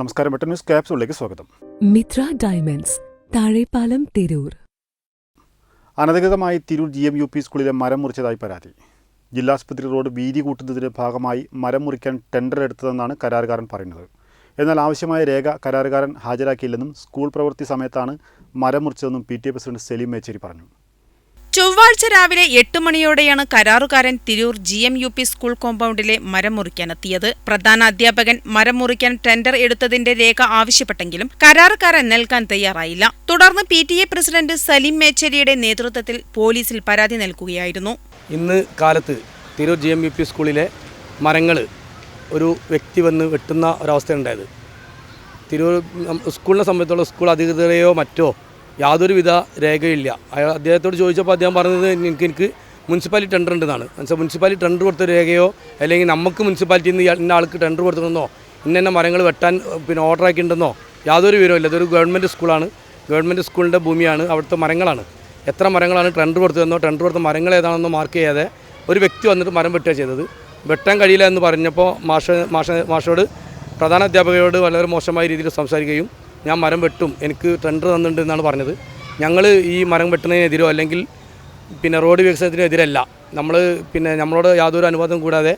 നമസ്കാരം. ന്യൂസ് സ്വാഗതം. മിത്ര ഡയമണ്ട്സ് താഴെപ്പാലം തിരൂർ. അനധികൃതമായി Tirur G M U P സ്കൂളിലെ മരം മുറിച്ചതായി പരാതി. ജില്ലാസ്പത്രി റോഡ് വീതി കൂട്ടുന്നതിന്റെ ഭാഗമായി മരം മുറിക്കാൻ ടെൻഡർ എടുത്തതെന്നാണ് കരാറുകാരൻ പറയുന്നത്. എന്നാൽ ആവശ്യമായ രേഖ കരാറുകാരൻ ഹാജരാക്കിയില്ലെന്നും സ്കൂൾ പ്രവൃത്തി സമയത്താണ് മരം മുറിച്ചതെന്നും P T A president Saleem Mecheri പറഞ്ഞു. ചൊവ്വാഴ്ച രാവിലെ എട്ട് മണിയോടെയാണ് കരാറുകാരൻ Tirur G M U P school കോമ്പൗണ്ടിലെ മരം മുറിക്കാനെത്തിയത്. പ്രധാന അധ്യാപകൻ മരം മുറിക്കാൻ ടെൻഡർ എടുത്തതിന്റെ രേഖ ആവശ്യപ്പെട്ടെങ്കിലും കരാറുകാരൻ നൽകാൻ തയ്യാറായില്ല. തുടർന്ന് P T A president Saleem മേച്ചേരിയുടെ നേതൃത്വത്തിൽ പോലീസിൽ പരാതി നൽകുകയായിരുന്നു. ഇന്ന് കാലത്ത് Tirur G M U P സ്കൂളിലെ മരങ്ങൾ ഒരു വ്യക്തി വന്ന് വെട്ടുന്ന ഒരവസ്ഥയുണ്ടായത്. തിരൂർ സ്കൂളിനെ സംബന്ധിച്ചുള്ള സ്കൂൾ അധികൃതരെയോ മറ്റോ യാതൊരുവിധ രേഖയില്ല. അയാൾ അദ്ദേഹത്തോട് ചോദിച്ചപ്പോൾ അദ്ദേഹം പറഞ്ഞത് എനിക്ക് എനിക്ക് മുനിസിപ്പാലിറ്റി ടെൻഡർ ഉണ്ടെന്നാണ്. മനസ്സിലായി മുനിസിപ്പാലിറ്റി ടെൻഡർ കൊടുത്ത രേഖയോ അല്ലെങ്കിൽ നമുക്ക് മുനിസിപ്പാലിറ്റിയിൽ നിന്ന് ഇന്ന ആൾക്ക് ടെൻഡർ കൊടുത്തിട്ടുണ്ടെന്നോ ഇന്ന മരങ്ങൾ വെട്ടാൻ പിന്നെ ഓർഡർ ആക്കിയിട്ടുണ്ടെന്നോ യാതൊരു വിവരമില്ല ഇതൊരു ഗവൺമെന്റ് സ്കൂളാണ്. ഗവൺമെന്റ് സ്കൂളിന്റെ ഭൂമിയാണ്. അവിടുത്തെ മരങ്ങളാണ്. എത്ര മരങ്ങളാണ് ടെൻഡർ കൊടുത്തതെന്നോ ടെൻഡർ കൊടുത്ത മരങ്ങൾ ഏതാണെന്നോ മാർക്ക് ചെയ്യാതെ ഒരു വ്യക്തി വന്നിട്ട് മരം വെട്ടുക ചെയ്തത്. വെട്ടാൻ കഴിയില്ല എന്ന് പറഞ്ഞപ്പോൾ മാഷ മാഷ മാഷോട് പ്രധാന അധ്യാപകയോട് വളരെ മോശമായ രീതിയിൽ സംസാരിക്കുകയും ഞാൻ മരം വെട്ടും. എനിക്ക് ടെൻഡർ തന്നിട്ടുണ്ട് എന്നാണ് പറഞ്ഞത്. ഞങ്ങൾ ഈ മരം വെട്ടുന്നതിനെതിരോ അല്ലെങ്കിൽ പിന്നെ റോഡ് വികസനത്തിനെതിരല്ല. നമ്മൾ പിന്നെ നമ്മളോട് യാതൊരു അനുവാദം കൂടാതെ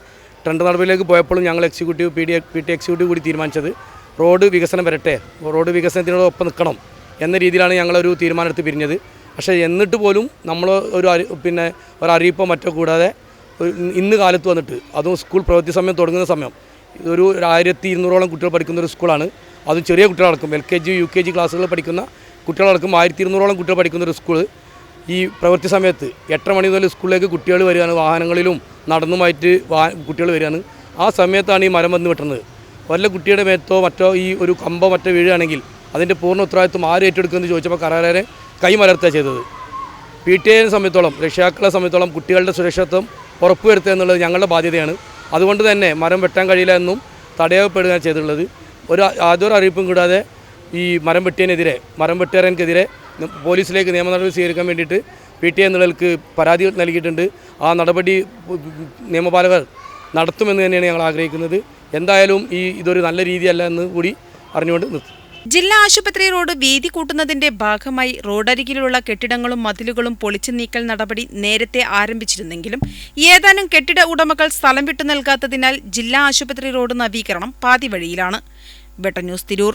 ടെൻഡർ നടപടിയിലേക്ക് പോയപ്പോഴും ഞങ്ങൾ executive P D P T executive കൂടി തീരുമാനിച്ചത് റോഡ് വികസനം വരട്ടെ റോഡ് വികസനത്തിനോട് ഒപ്പം നിൽക്കണം എന്ന രീതിയിലാണ് ഞങ്ങളൊരു തീരുമാനമെടുത്ത് പിരിഞ്ഞത്. പക്ഷേ എന്നിട്ട് പോലും നമ്മൾ ഒരു പിന്നെ ഒരു മറ്റോ കൂടാതെ ഇന്ന് കാലത്ത് വന്നിട്ട് അതും സ്കൂൾ പ്രവൃത്തി സമയം തുടങ്ങുന്ന സമയം ഒരു ആയിരത്തി ഇരുന്നൂറോളം കുട്ടികൾ പഠിക്കുന്ന ഒരു സ്കൂളാണ് അതും ചെറിയ കുട്ടികളടക്കം L K G U K G ക്ലാസ്സുകളിൽ പഠിക്കുന്ന കുട്ടികളടക്കം ആയിരത്തി ഇരുന്നൂറോളം കുട്ടികൾ പഠിക്കുന്ന ഒരു സ്കൂൾ ഈ പ്രവൃത്തി സമയത്ത് എട്ടര മണി മുതൽ സ്കൂളിലേക്ക് കുട്ടികൾ വരികയാണ്. വാഹനങ്ങളിലും നടന്നുമായിട്ട് വാ കുട്ടികൾ വരികയാണ്. ആ സമയത്താണ് ഈ മരം വന്ന് വെട്ടുന്നത്. വല്ല കുട്ടിയുടെ മേത്തോ മറ്റോ ഈ ഒരു കമ്പോ മറ്റോ വീഴുകയാണെങ്കിൽ അതിന്റെ പൂർണ ഉത്തരവാദിത്വം ആര് ഏറ്റെടുക്കുമെന്ന് ചോദിച്ചപ്പോൾ കരാരെ കൈമലർത്തുക ചെയ്തത്. പി ടി എനെ സംബന്ധിച്ചോളം രക്ഷിതാക്കളെ സംബന്ധിച്ചോളം കുട്ടികളുടെ സുരക്ഷിതത്വം ഉറപ്പുവരുത്തുക എന്നുള്ളത് ഞങ്ങളുടെ ബാധ്യതയാണ്. അതുകൊണ്ട് തന്നെ മരം വെട്ടാൻ കഴിയില്ല എന്നും തടയപ്പെടുകയാണ് ചെയ്തിട്ടുള്ളത്. ഒരു യാതൊരു അറിയിപ്പും കൂടാതെ ഈ മരം വെട്ടിയതിനെതിരെ മരം വെട്ടുകാരനെതിരെ പോലീസിലേക്ക് നിയമ നടപടി സ്വീകരിക്കാൻ വേണ്ടിയിട്ട് പി ടി എ എന്നുള്ളവർക്ക് പരാതി നൽകിയിട്ടുണ്ട്. ആ നടപടി നിയമപാലകർ നടത്തുമെന്ന് തന്നെയാണ് ഞങ്ങൾ ആഗ്രഹിക്കുന്നത്. എന്തായാലും ഈ ഇതൊരു നല്ല രീതിയല്ല എന്ന് കൂടി അറിഞ്ഞുകൊണ്ട് നിർത്തും ജില്ലാ ആശുപത്രി റോഡ് വീതി കൂട്ടുന്നതിന്റെ ഭാഗമായി റോഡരികിലുള്ള കെട്ടിടങ്ങളും മതിലുകളും പൊളിച്ചു നീക്കൽ നടപടി നേരത്തെ ആരംഭിച്ചിരുന്നെങ്കിലും ഏതാനും കെട്ടിട ഉടമകൾ സ്ഥലം വിട്ടു നൽകാത്തതിനാൽ ജില്ലാ ആശുപത്രി റോഡ് നവീകരണം പാതി വെട്ടന്യൂസ് തിരൂർ